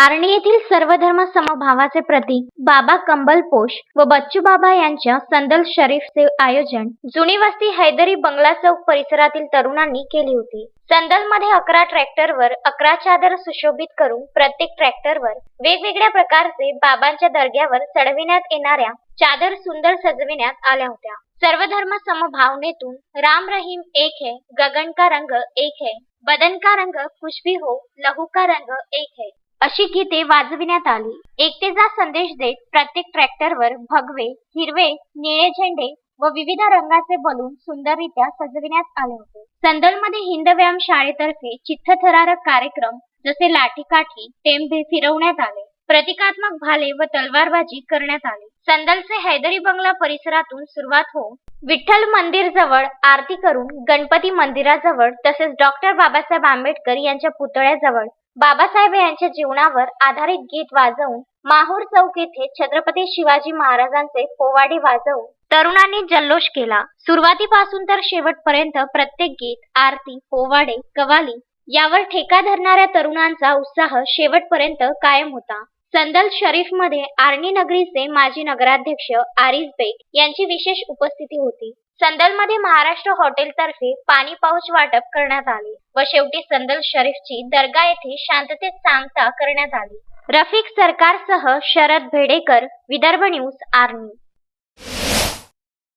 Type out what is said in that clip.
आर्णी येथील सर्वधर्म समभावाचे प्रतीक बाबा कंबलपोश व बच्चू बाबा यांच्या संदल शरीफचे आयोजन जुनी वस्ती हैदरी बंगला चौक परिसरातील तरुणांनी केली होती. संदलमध्ये अकरा ट्रॅक्टरवर अकरा चादर सुशोभित करून प्रत्येक ट्रॅक्टरवर वेगवेगळ्या प्रकारचे बाबांच्या दर्ग्यावर चढविण्यात येणाऱ्या चादर सुंदर सजविण्यात आल्या होत्या. सर्वधर्म समभावनेतून राम रहीम एक है गगन का रंग एक है बदन का रंग कुछ भी हो लहू का रंग एक है. अशी गीते वाजविण्यात आली. एकतेचा संदेश देत प्रत्येक ट्रॅक्टरवर भगवे हिरवे निळे झेंडे व विविध रंगाचे बलून सुंदररित्या सजविण्यात आले होते. संदलमध्ये हिंद व्यायाम शाळेतर्फे चित्तथरारक कार्यक्रम जसे लाठीकाठी टेंबे फिरवण्यात आले. प्रतिकात्मक भाले व तलवारबाजी करण्यात आली. संदलचे हैदरी बंगला परिसरातून सुरुवात होऊन विठ्ठल मंदिर जवळ आरती करून गणपती मंदिराजवळ तसेच डॉक्टर बाबासाहेब आंबेडकर यांच्या पुतळ्याजवळ बाबासाहेब यांच्या जीवनावर आधारित गीत वाजवून माहूर चौक येथे छत्रपती शिवाजी महाराजांचे पोवाडे वाजवून तरुणांनी जल्लोष केला. सुरुवातीपासून तर शेवटपर्यंत प्रत्येक गीत आरती पोवाडे कवाली यावर ठेका धरणाऱ्या तरुणांचा उत्साह शेवटपर्यंत कायम होता. संदल शरीफमध्ये आर्णी नगरीचे माजी नगराध्यक्ष आरिफ बेग यांची विशेष उपस्थिती होती. संदलमध्ये महाराष्ट्र हॉटेलतर्फे पाणी पाऊच वाटप करण्यात आले व शेवटी संदल शरीफची दर्गा येथे शांततेत सांगता करण्यात आली. रफिक सरकारसह शरद भेडेकर विदर्भ न्यूज आर्णी.